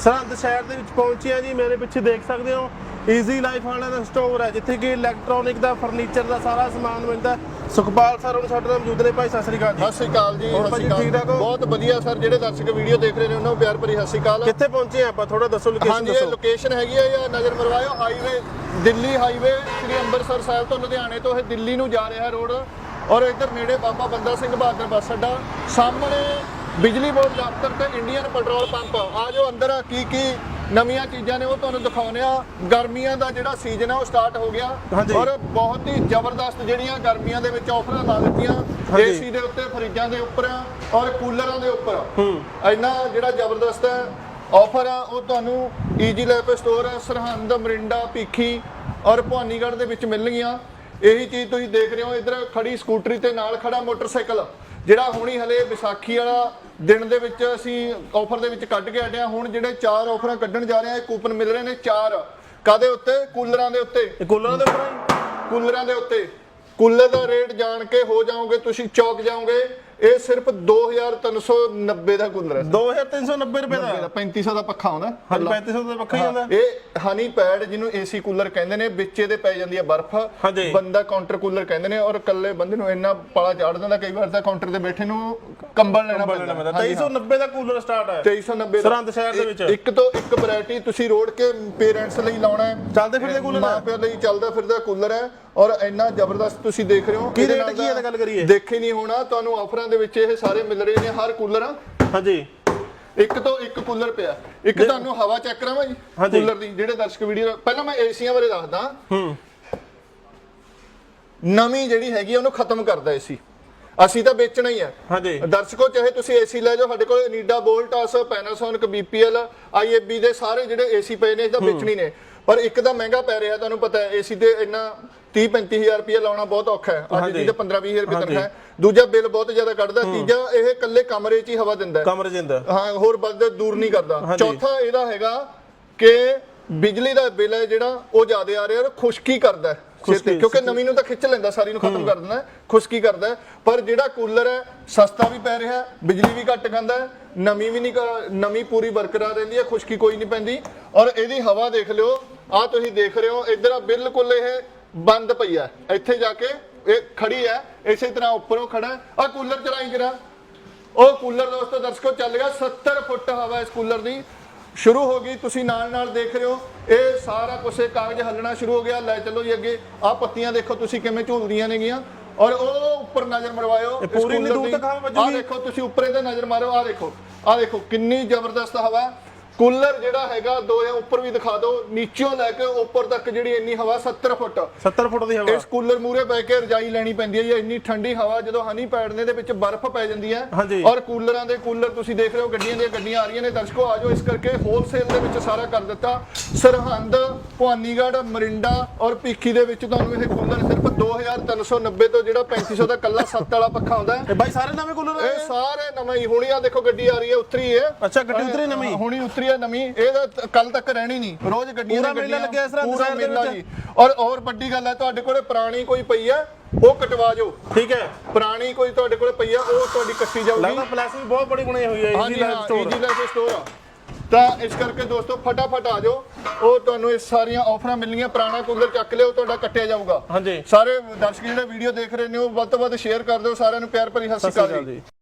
ਸਰਹੰਦ ਸ਼ਹਿਰ ਦੇ ਵਿੱਚ ਪਹੁੰਚੇ ਆ ਜੀ। ਮੇਰੇ ਪਿੱਛੇ ਦੇਖ ਸਕਦੇ ਹੋ ਈਜ਼ੀ ਲਾਈਫ ਵਾਲਿਆਂ ਦਾ ਸਟੋਰ ਹੈ ਜਿੱਥੇ ਕਿ ਇਲੈਕਟ੍ਰੋਨਿਕ ਦਾ ਫਰਨੀਚਰ ਦਾ ਸਾਰਾ ਸਮਾਨ ਮਿਲਦਾ। ਸੁਖਪਾਲ ਸਰ ਹੁਣ ਸਾਡੇ ਨਾਲ ਮੌਜੂਦ ਨੇ। ਭਾਈ ਸਤਿ ਸ੍ਰੀ ਅਕਾਲ ਜੀ। ਸਤਿ ਸ਼੍ਰੀ ਅਕਾਲ ਜੀ ਹੋਰ ਸਤਿ ਭਾਜੀ ਸ਼੍ਰੀ ਅਕਾਲ। ਠੀਕ ਠਾਕ ਹੋ? ਬਹੁਤ ਵਧੀਆ ਸਰ ਜਿਹੜੇ ਦਰਸ਼ਕ ਵੀਡੀਓ ਦੇਖ ਰਹੇ ਨੇ ਉਹਨਾਂ ਨੂੰ ਪਿਆਰ ਭਰੀ ਸਤਿ ਸ਼੍ਰੀ ਅਕਾਲ। ਕਿੱਥੇ ਪਹੁੰਚੇ ਆ ਆਪਾਂ? ਥੋੜਾ ਦੱਸੋ ਲੋਕੇਸ਼ਨ ਹਾਂਜੀ ਇਹ ਦੱਸੋ। ਲੋਕੇਸ਼ਨ ਹੈਗੀ ਹੈ ਜਾਂ ਨਜ਼ਰ ਮਰਵਾਇਓ ਹਾਈਵੇ ਦਿੱਲੀ ਹਾਈਵੇ ਸ੍ਰੀ ਅੰਮ੍ਰਿਤਸਰ ਸਾਹਿਬ ਤੋਂ ਲੁਧਿਆਣੇ ਤੋਂ ਇਹ ਦਿੱਲੀ ਨੂੰ ਜਾ ਰਿਹਾ ਰੋਡ ਔਰ ਇੱਧਰ ਨੇੜੇ ਬਾਬਾ ਬੰਦਾ ਸਿੰਘ ਬਹਾਦਰ ਬੱਸ ਅੱਡਾ। ਸਾਹਮਣੇ ਬਿਜਲੀ ਬੋਰਡ ਦਫ਼ਤਰ ਤੇ ਇੰਡੀਅਨ ਪੈਟਰੋਲ ਪੰਪ ਆ ਜੋ ਅੰਦਰ ਕੀ ਕੀ ਨਵੀਆਂ ਚੀਜ਼ਾਂ ਨੇ ਉਹ ਤੁਹਾਨੂੰ ਦਿਖਾਉਂਦੇ ਆ। ਗਰਮੀਆਂ ਦਾ ਜਿਹੜਾ ਸੀਜ਼ਨ ਹੈ ਉਹ ਸਟਾਰਟ ਹੋ ਗਿਆ। ਔਰ ਬਹੁਤ ਹੀ ਜ਼ਬਰਦਸਤ ਜਿਹੜੀਆਂ ਗਰਮੀਆਂ ਦੇ ਵਿੱਚ ਆਫਰਾਂ ਲਾ ਦਿੱਤੀਆਂ। ਏਸੀ ਦੇ ਉੱਤੇ ਫਰਿੱਜਾਂ ਦੇ ਉੱਪਰ ਔਰ ਕੂਲਰਾਂ ਦੇ ਉੱਪਰ। ਹੂੰ। ਇੰਨਾ ਜਿਹੜਾ ਜ਼ਬਰਦਸਤ ਹੈ ਆਫਰ ਆ ਉਹ ਤੁਹਾਨੂੰ easy life store Sirhind Morinda Bhikhi ਔਰ ਭਵਾਨੀਗੜ੍ਹ ਦੇ ਵਿੱਚ ਮਿਲਣਗੀਆਂ ਇਹੀ ਚੀਜ਼ ਤੁਸੀਂ ਦੇਖ ਰਹੇ ਹੋ। ਇਧਰ ਖੜੀ ਸਕੂਟਰੀ ਤੇ ਨਾਲ ਖੜਾ ਮੋਟਰਸਾਈਕਲ ਜਿਹੜਾ ਹੁਣੀ ਹਲੇ ਵਿਸਾਖੀ ਵਾਲਾ ਦਿਨ ਦੇ ਵਿੱਚ ਅਸੀਂ ਆਫਰ ਦੇ ਵਿੱਚ ਕੱਢ ਕੇ ਆਏ ਹਾਂ। ਹੁਣ ਜਿਹੜੇ ਚਾਰ ਆਫਰਾਂ ਕੱਢਣ ਜਾ ਰਹੇ ਆ ਇਹ ਕੂਪਨ ਮਿਲ ਰਹੇ ਨੇ ਚਾਰ। ਕਾਦੇ ਉੱਤੇ? ਕੂਲਰਾਂ ਦੇ ਉੱਤੇ। ਇਹ ਕੂਲਰਾਂ ਦੇ ਜੀ? ਕੂਲਰਾਂ ਦੇ ਉੱਤੇ। ਕੂਲਰ ਦਾ ਰੇਟ ਜਾਣ ਕੇ ਹੋ ਜਾਓਗੇ ਤੁਸੀਂ ਚੌਕ ਜਾਓਗੇ। ਇਹ ਸਿਰਫ 2390 ਦਾ ਕੂਲਰ ਹੈ 2390 ਰੁਪਏ ਦਾ? 3500 ਦਾ ਪੱਖਾ ਆਉਂਦਾ ਹਾਂਜੀ 3500 ਦਾ ਪੱਖਾ ਹੀ ਜਾਂਦਾ ਇਹ ਹਨੀ ਪੈਡ ਜਿਹਨੂੰ ਏਸੀ ਕੂਲਰ ਕਹਿੰਦੇ ਨੇ ਵਿੱਚ ਇਹਦੇ ਪੈ ਜਾਂਦੀ ਹੈ ਬਰਫ਼। ਬੰਦਾ ਕਾਊਂਟਰ ਕੂਲਰ ਕਹਿੰਦੇ ਨੇ ਔਰ ਇਕੱਲੇ ਬੰਦੇ ਨੂੰ ਇੰਨਾ ਪਾਲਾ ਚਾੜ ਦਿੰਦਾ ਕਈ ਵਾਰ ਤਾਂ ਕਾਊਂਟਰ ਤੇ ਬੈਠੇ ਨੂੰ ਕੰਬਲ ਲੈਣਾ ਪੈਂਦਾ। ਹਾਂਜੀ, ਹਾਂ। 2390 ਦਾ ਕੂਲਰ ਸਟਾਰਟ ਹੈ। 2390 ਦਾ। ਸਰਹੰਦ ਸ਼ਹਿਰ ਦੇ ਵਿੱਚ। ਇੱਕ- ਤੋਂ ਇੱਕ ਵੈਰਾਈਟੀ ਤੁਸੀਂ ਰੋੜ ਕੇ ਪੇਰੈਂਟਸ ਲਈ ਲਾਉਣਾ ਹੈ। ਚੱਲਦੇ ਫਿਰਦੇ ਕੂਲਰ ਮਾਂ ਹੈ ਪਿਓ ਲਈ ਚੱਲਦਾ ਫਿਰਦਾ ਕੂਲਰ ਹੈ। ਔਰ ਇੰਨਾ ਜ਼ਬਰਦਸਤ ਤੁਸੀਂ ਦੇਖ ਰਹੇ ਹੋ ਕੀ ਇਹਦੇ ਰੇਟ ਕੀ ਤਾਂ ਗੱਲ ਕਰੀਏ? ਦੇਖੇ ਨਹੀਂ ਹੋਣਾ ਤੁਹਾਨੂੰ ਆਫਰਾਂ ਦੇ ਵਿੱਚ ਇਹ ਸਾਰੇ ਮਿਲ ਰਹੇ ਨੇ ਹਰ ਕੂਲਰ ਹਾਂਜੀ। ਇੱਕ ਤੋਂ ਇੱਕ ਕੂਲਰ ਪਿਆ। ਇੱਕ ਤੁਹਾਨੂੰ ਹਵਾ ਚੈੱਕ ਕਰਾਵਾਂ ਜੀ। ਕੂਲਰ ਦੀ ਜਿਹੜੇ ਦਰਸ਼ਕ ਵੀਡੀਓ ਪਹਿਲਾਂ ਮੈਂ ਏਸੀਆਂ ਬਾਰੇ ਦੱਸਦਾ। ਹੂੰ। ਨਵੀਂ ਜਿਹੜੀ ਹੈਗੀ ਆ ਉਹਨੂੰ ਖਤਮ ਕਰਦਾ ਏਸੀ। ਅਸੀਂ ਤਾਂ ਵੇਚਣਾ ਹੀ ਹੈ ਹਾਂਜੀ। ਦਰਸ਼ਕੋ ਚਾਹੇ ਤੁਸੀਂ ਏਸੀ ਲੈ ਜਾਓ ਸਾਡੇ ਕੋਲ ਨੀਡਾ ਵੋਲਟਾਸ ਪੈਨਾਸੋਨਿਕ ਬੀਪੀਐਲ ਆਈਐਫਬੀ ਦੇ ਸਾਰੇ ਜਿਹੜੇ ਏਸੀ ਪਏ ਨੇ ਇਹ ਤਾਂ ਵੇਚਣੀ ਨੇ। ਪਰ ਇੱਕ ਤਾਂ ਮਹਿੰਗਾ ਪੈ ਰਿਹਾ ਤੁਹਾਨੂੰ ਪਤਾ ਹੈ ਏਸੀ ਤੇ ਇੰਨਾ 30 35000 ਰੁਪਏ ਲਾਉਣਾ ਬਹੁਤ ਔਖਾ ਹੈ। ਅੱਜ। ਦੀ ਤੇ 15 20000 ਰੁਪਏ। ਤਨਖਾਹ ਹੈ। ਦੂਜਾ ਬਿੱਲ ਬਹੁਤ ਜ਼ਿਆਦਾ ਕੱਢਦਾ। ਤੀਜਾ ਇਹ ਇਕੱਲੇ ਕਮਰੇ 'ਚ ਹੀ ਹਵਾ ਦਿੰਦਾ ਕਮਰੇ ਜਿੰਦਾ ਹਾਂ। ਹੋਰ ਵੱਧ ਦੂਰ ਨਹੀਂ ਕਰਦਾ। ਚੌਥਾ ਇਹਦਾ ਹੈਗਾ ਕਿ ਬਿਜਲੀ ਦਾ ਬਿੱਲ ਹੈ ਜਿਹੜਾ ਉਹ ਜ਼ਿਆਦਾ ਆ ਰਿਹਾ ਔਰ ਖੁਸ਼ਕੀ ਕਰਦਾ ਛੇਤੀ, ਕਿਉਂਕਿ ਨਵੀਂ ਨੂੰ ਤਾਂ ਖਿੱਚ ਲੈਂਦਾ ਸਾਰੀ ਨੂੰ ਖਤਮ ਕਰ ਦਿੰਦਾ ਖੁਸ਼ਕੀ ਕਰਦਾ। ਪਰ ਜਿਹੜਾ ਕੂਲਰ ਹੈ ਸਸਤਾ ਵੀ ਪੈ ਰਿਹਾ ਬਿਜਲੀ ਵੀ ਘੱਟ ਖਾਂਦਾ ਨਵੀਂ ਵੀ ਨਹੀਂ ਨਵੀਂ ਪੂਰੀ ਬਰਕਰਾਰ ਰਹਿੰਦੀ ਹੈ ਖੁਸ਼ਕੀ ਕੋਈ ਨਹੀਂ ਪੈਂਦੀ। ਔਰ ਇਹਦੀ ਹਵਾ ਦੇਖ ਲਿਓ ਆ ਤੁਸੀਂ ਦੇਖ ਰਹੇ ਹੋ ਇਧਰ ਬਿਲਕੁਲ ਇਹ ਬੰਦ ਪਈ ਹੈ। ਇੱਥੇ ਜਾ ਕੇ ਇਹ ਖੜੀ ਹੈ। ਇਸੇ ਤਰ੍ਹਾਂ ਉੱਪਰੋਂ ਖੜਾ ਆ ਕੂਲਰ ਚਲਾਈ ਜਰਾ। ਉਹ ਕੂਲਰ ਦੋਸਤੋ ਦਰਸ਼ਕੋ ਚੱਲ ਗਿਆ। 70 ਫੁੱਟ ਹਵਾ ਇਸ ਕੂਲਰ ਦੀ। ਸ਼ੁਰੂ ਹੋ ਗਈ। ਤੁਸੀਂ ਨਾਲ ਨਾਲ ਦੇਖ ਰਹੇ ਹੋ। ਇਹ ਸਾਰਾ ਕੁਛ ਇਹ ਕਾਗਜ਼ ਹੱਲਣਾ ਸ਼ੁਰੂ ਹੋ ਗਿਆ। ਲੈ ਚੱਲੋ ਜੀ ਅੱਗੇ। ਆ ਪੱਤੀਆਂ ਦੇਖੋ ਤੁਸੀਂ ਕਿਵੇਂ ਝੂਲਦੀਆਂ ਨੇਗੀਆਂ। ਔਰ ਉਹ ਉੱਪਰ ਨਜ਼ਰ ਮਰਵਾਇਓ ਇਹ ਪੂਰੀ ਦੂਰ। ਤੱਕ ਹਵਾ ਵੱਜੂਗੀ? ਦੇਖੋ ਤੁਸੀਂ ਉੱਪਰ ਇਹਦੇ ਨਜ਼ਰ ਮਾਰੋ। ਆ ਦੇਖੋ। ਆ ਦੇਖੋ ਕਿੰਨੀ ਜ਼ਬਰਦਸਤ ਹਵਾ। ਕੂਲਰ ਜਿਹੜਾ ਹੈਗਾ ਦੋ ਜਾਂ ਉੱਪਰ ਵੀ ਦਿਖਾ ਦਿਓ ਨੀਚਿਓਂ ਲੈ ਕੇ ਉੱਪਰ ਤੱਕ ਜਿਹੜੀ ਇੰਨੀ ਹਵਾ 70 ਫੁੱਟ। 70 ਫੁੱਟ ਦੀ ਹਵਾ। ਇਸ ਕੂਲਰ ਮੂਰੇ ਬੈ ਕੇ ਰਜਾਈ ਲੈਣੀ ਪੈਂਦੀ ਹੈ ਜੀ ਇੰਨੀ ਠੰਡੀ ਹਵਾ ਜਦੋਂ ਹਨੀ ਪੈਡ ਨੇ ਦੇ ਵਿੱਚ ਬਰਫ਼ ਪੈ ਜਾਂਦੀ ਹੈ। ਔਰ ਕੂਲਰਾਂ ਦੇ ਕੂਲਰ ਤੁਸੀਂ ਦੇਖ ਰਹੇ ਹੋ ਗੱਡੀਆਂ ਦੀਆਂ ਗੱਡੀਆਂ ਆ ਰਹੀਆਂ ਨੇ। ਦਰਸ਼ਕੋ ਆਜੋ ਇਸ ਕਰਕੇ ਹੋਲਸੇਲ ਦੇ ਵਿੱਚ ਸਾਰਾ ਕਰ ਦਿੱਤਾ। ਸਰਹੰਦ ਭਵਾਨੀਗੜ੍ਹ ਮਰਿੰਡਾ ਔਰ ਭੀਖੀ ਦੇ ਵਿੱਚ ਤੁਹਾਨੂੰ ਇਹ ਕੂਲਰ ਸਿਰਫ 2390 ਤੋਂ ਜਿਹੜਾ 3500 ਦਾ ਕੱਲਾ ਸੱਤ ਵਾਲਾ ਪੱਖਾ ਆਉਂਦਾ ਹੈ। ਇਹ ਬਾਈ ਸਾਰੇ ਨਵੇਂ ਕੂਲਰ ਇਹ ਸਾਰੇ ਨਵੇਂ ਹੀ ਹੁਣੀ ਆ ਦੇਖੋ ਗੱਡੀ ਆ ਰਹੀ ਹੈ ਉਤਰੀ ਹੈ। ਅੱਛਾ, ਗੱਡੀ ਉਤਰੀ ਨਵੀਂ? ਹੁਣੀ ਉਤਰੀ ਹੈ ਨਵੀਂ ਇਹ ਕੱਲ ਤੱਕ ਰਹਿਣੀ ਨਹੀਂ। ਰੋਜ਼ ਗੱਡੀਆਂ ਪੂਰਾ ਮੇਲਾ ਲੱਗਿਆ ਇਸ ਪੂਰਾ ਸ਼ਹਿਰ ਦੇ ਮੇਲਾ ਵਿੱਚ। ਜੀ। ਔਰ ਔਰ ਵੱਡੀ ਗੱਲ ਹੈ ਤੁਹਾਡੇ ਕੋਲੇ ਪੁਰਾਣੀ ਕੋਈ ਪਈ ਹੈ ਉਹ ਕਟਵਾ ਜਾਓ। ਠੀਕ ਹੈ। ਪੁਰਾਣੀ ਕੋਈ ਤੁਹਾਡੇ ਕੋਲੇ ਪਈ ਹੈ ਉਹ ਤੁਹਾਡੀ ਕੱਟੀ ਜਾਊਗੀ। ਲੱਗਦਾ ਪਲੈਸ ਵੀ ਬਹੁਤ ਬੜੀ ਬਣੀ ਹੋਈ ਹੈ ਹਾਂਜੀ ਹਾਂ ਸਟੋਰ ਈਜੀ ਲਾਈਫ ਸਟੋਰ ਆ। ਤਾਂ ਇਸ ਕਰਕੇ ਦੋਸਤੋ ਫਟਾਫਟ ਆ ਜਾਓ। ਉਹ ਤੁਹਾਨੂੰ ਇਹ ਸਾਰੀਆਂ ਆਫਰਾਂ ਮਿਲਣਗੀਆਂ। ਪੁਰਾਣਾ ਕੂਲਰ ਚੱਕ ਲਿਓ ਤੁਹਾਡਾ ਕੱਟਿਆ ਜਾਊਗਾ। ਹਾਂਜੀ। ਸਾਰੇ ਦਰਸ਼ਕ ਜਿਹੜੇ ਵੀਡੀਓ ਦੇਖ ਰਹੇ ਨੇ ਉਹ ਵੱਧ ਤੋਂ ਵੱਧ ਸ਼ੇਅਰ ਕਰ ਦਿਓ। ਸਾਰਿਆਂ ਨੂੰ ਪਿਆਰ ਭਰੀ ਸਤਿ ਸ਼੍ਰੀ ਅਕਾਲ ਜੀ। ਜੀ।